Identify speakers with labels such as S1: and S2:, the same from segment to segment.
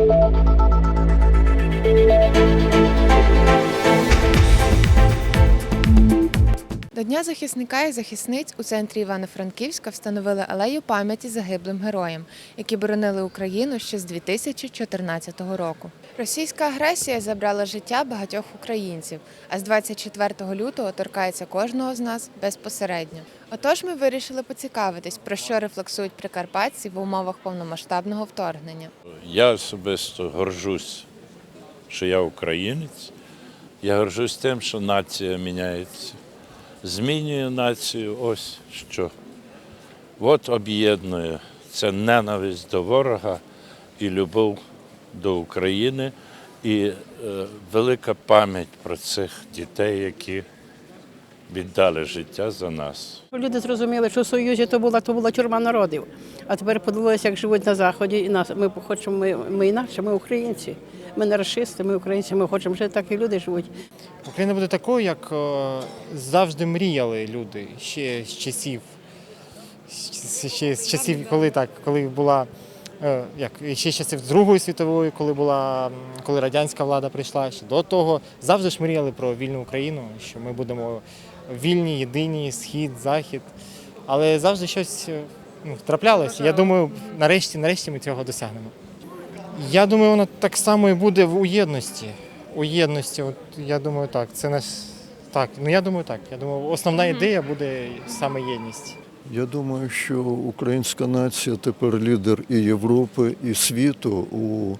S1: Música До Дня захисника і захисниць у центрі Івано-Франківська встановили алею пам'яті загиблим героям, які боронили Україну ще з 2014 року. Російська агресія забрала життя багатьох українців, а з 24 лютого торкається кожного з нас безпосередньо. Отож, ми вирішили поцікавитись, про що рефлексують прикарпатці в умовах повномасштабного вторгнення.
S2: Я особисто горжусь, що я українець. Я горжусь тим, що нація міняється. Змінює націю ось що. От об'єднує це ненависть до ворога і любов до України, і е, велика пам'ять про цих дітей, які віддали життя за нас.
S3: Люди зрозуміли, що в Союзі то була, то була тюрма народів. А тепер подивилися, як живуть на Заході, і нас ми хочемо, ми, ми інакше, ми українці. Ми не расисти, ми українці, ми хочемо жити так, і люди живуть.
S4: Україна буде такою, як е, завжди мріяли люди ще з часів, ще, з часів, коли так, коли була е, як ще часів Другої світової, коли була коли радянська влада прийшла, ще до того завжди ж мріяли про вільну Україну, що ми будемо вільні, єдині, схід, захід. Але завжди щось е, ну, траплялося. Я думаю, нарешті, нарешті ми цього досягнемо. Я думаю, воно так само і буде в у єдності. У єдності, от я думаю, так. Це наш так. Ну я думаю, так. Я думаю, основна ідея буде саме єдність.
S5: Я думаю, що українська нація тепер лідер і Європи, і світу у,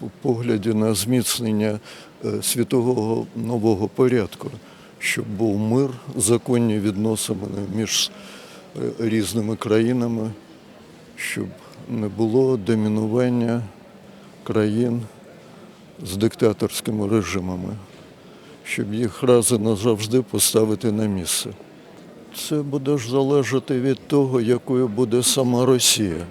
S5: у погляді на зміцнення е, світового нового порядку, щоб був мир, законні відносини між е, різними країнами, щоб не було домінування країн з диктаторськими режимами щоб їх раз і назавжди поставити на місце. Це буде ж залежати від того, якою буде сама Росія.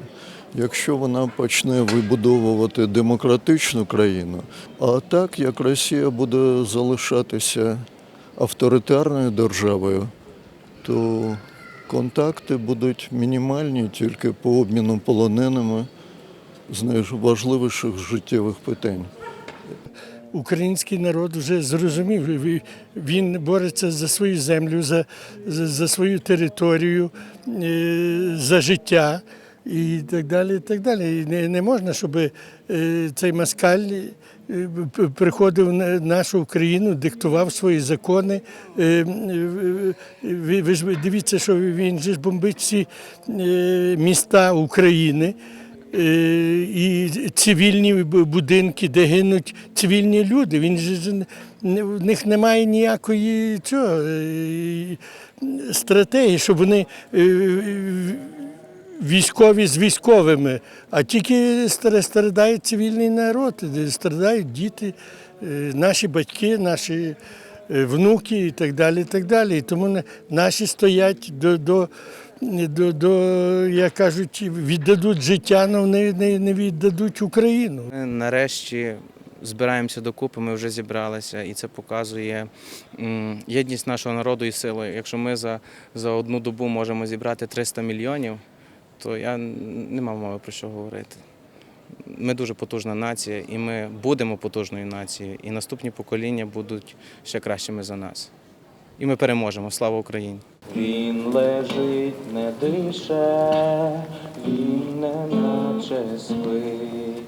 S5: Якщо вона почне вибудовувати демократичну країну, а так як Росія буде залишатися авторитарною державою, то контакти будуть мінімальні тільки по обміну полоненими з найважливіших життєвих питань.
S6: український народ вже зрозумів. Він бореться за свою землю, за, за, свою територію, е, за життя і так далі. І так далі. І не, не можна, щоб е, цей москаль е, приходив на нашу Україну, диктував свої закони. Е, Ви, ж дивіться, що він же ж бомбить всі міста України. І цивільні будинки, де гинуть цивільні люди. Він же в них немає ніякої цього, стратегії, щоб вони військові з військовими, а тільки стра- страдає цивільний народ, де страдають діти, е, наші батьки, наші е, внуки і так далі. І так далі. І тому наші стоять до. до до, до, як кажуть, віддадуть життя, але не, не, не віддадуть Україну.
S7: Ми нарешті збираємося докупи, ми вже зібралися, і це показує єдність нашого народу і силу. Якщо ми за, за одну добу можемо зібрати 300 мільйонів, то я не мав мови про що говорити. Ми дуже потужна нація, і ми будемо потужною нацією, і наступні покоління будуть ще кращими за нас. І ми переможемо. Слава Україні! Він лежить, не дише, він не наче спить.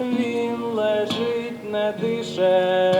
S7: Він лежить, не дише,